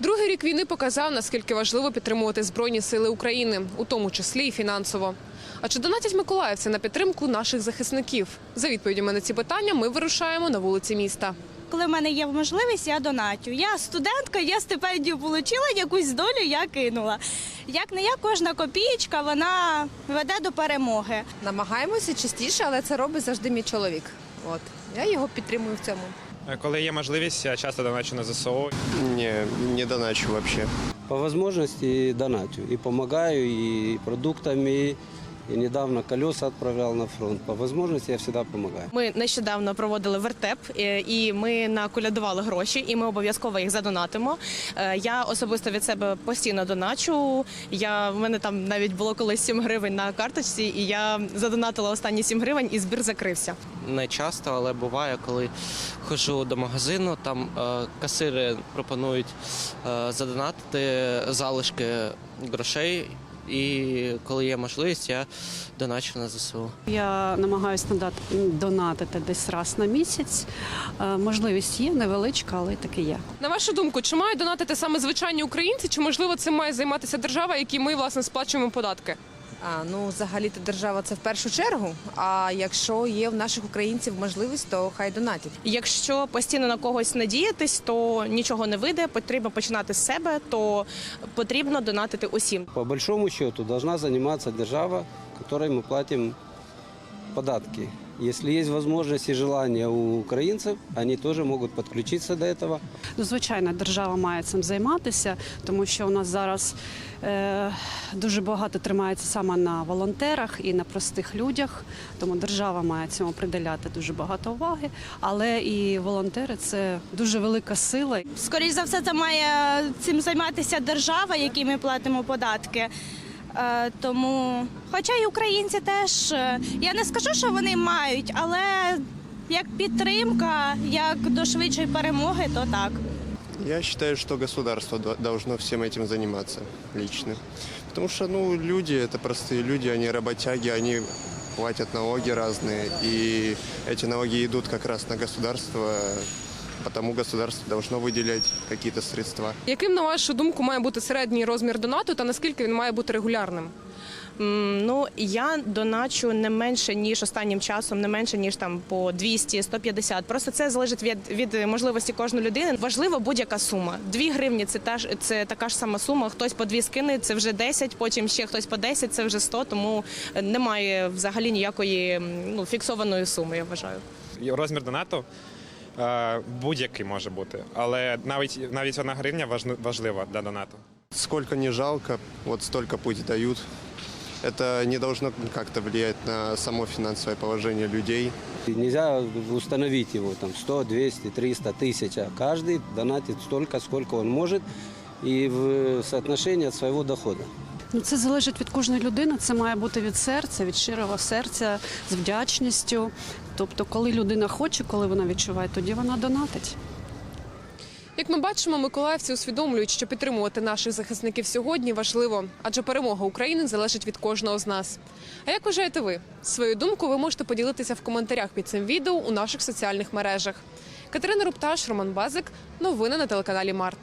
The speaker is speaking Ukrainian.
Другий рік війни показав, наскільки важливо підтримувати збройні сили України, у тому числі і фінансово. А чи донатять миколаївці на підтримку наших захисників? За відповідями на ці питання ми вирушаємо на вулиці міста. Коли в мене є можливість, я донатю. Я студентка, я стипендію отримала, якусь долю я кинула. Як не я, кожна копієчка вона веде до перемоги. Намагаємося частіше, але це робить завжди мій чоловік. От я його підтримую в цьому. Коли є можливість, я часто доначу на ЗСУ. Ні, не доначу взагалі. По можливості доначу. І допомагаю, і продуктами, и недавно колеса отправлял на фронт. По возможности я всегда помогаю. Ми нещодавно проводили вертеп, е, і ми наколядували гроші, і ми обов'язково їх задонатимо. Е, Я особисто від себе постійно доначу. Я в мене там навіть було колись 7 гривень на карточці, і я задонатила останні 7 гривень, і збір закрився. Не часто, але буває, коли ходжу до магазину, там е, касири пропонують е, задонатити залишки грошей. І коли є можливість, я доначу на ЗСУ. Я намагаюся надати донатити десь раз на місяць. Е, Можливість є невеличка, але таки є. На вашу думку, чи мають донатити саме звичайні українці, чи можливо цим має займатися держава, якій ми власне сплачуємо податки? А ну взагалі-то держава це в першу чергу. А якщо є в наших українців можливість, то хай донатять. Якщо постійно на когось надіятись, то нічого не вийде. Потрібно починати з себе, то потрібно донатити усім. По большому счету должна займатися держава, якій ми платимо податки. Если есть возможность и желание у украинцев, они тоже могут подключиться до этого. Ну, звичайно, держава має цим займатися, тому що у нас зараз е, дуже багато тримається саме на волонтерах і на простих людях. Тому держава має цьому приділяти дуже багато уваги. Але і волонтери це дуже велика сила. Скоріше за все, це має цим займатися держава, якій ми платимо податки. Е, Тому, хоча і українці теж, е, я не скажу, що вони мають, але як підтримка, як до швидшої перемоги, то так. Я считаю, что государство до- должно всем этим заниматься лично. Потому что, ну, люди, это простые люди, они работяги, они платят налоги разные, и эти налоги идут как раз на государство, потому государство должно выделять какие-то средства. Яким на вашу думку має бути середній розмір донату та наскільки він має бути регулярним? Ну я доначу не менше ніж останнім часом, не менше ніж там по 200, 150. Просто це залежить від, від можливості кожної людини. Важлива будь-яка сума. Дві гривні це теж це така ж сама сума. Хтось по дві скине, це вже 10, потім ще хтось по 10, це вже 100, Тому немає взагалі ніякої ну фіксованої суми. Я вважаю. Розмір донату будь-який може бути, але навіть навіть одна гривня важни- важлива для донату. Сколько не жалко, вот столько пусть дают. Это не должно как-то влиять на само финансовое положение людей. И нельзя установить его там 100, 200, 300, тысяча. Каждый донатит столько, сколько он может и в соотношении от своего дохода. Ну, це залежить від кожної людини. Це має бути від серця, від щирого серця, з вдячністю. Тобто, коли людина хоче, коли вона відчуває, тоді вона донатить. Як ми бачимо, миколаївці усвідомлюють, що підтримувати наших захисників сьогодні важливо, адже перемога України залежить від кожного з нас. А як вважаєте ви? Свою думку ви можете поділитися в коментарях під цим відео у наших соціальних мережах. Катерина Рупташ, Роман Базик. Новини на телеканалі Март.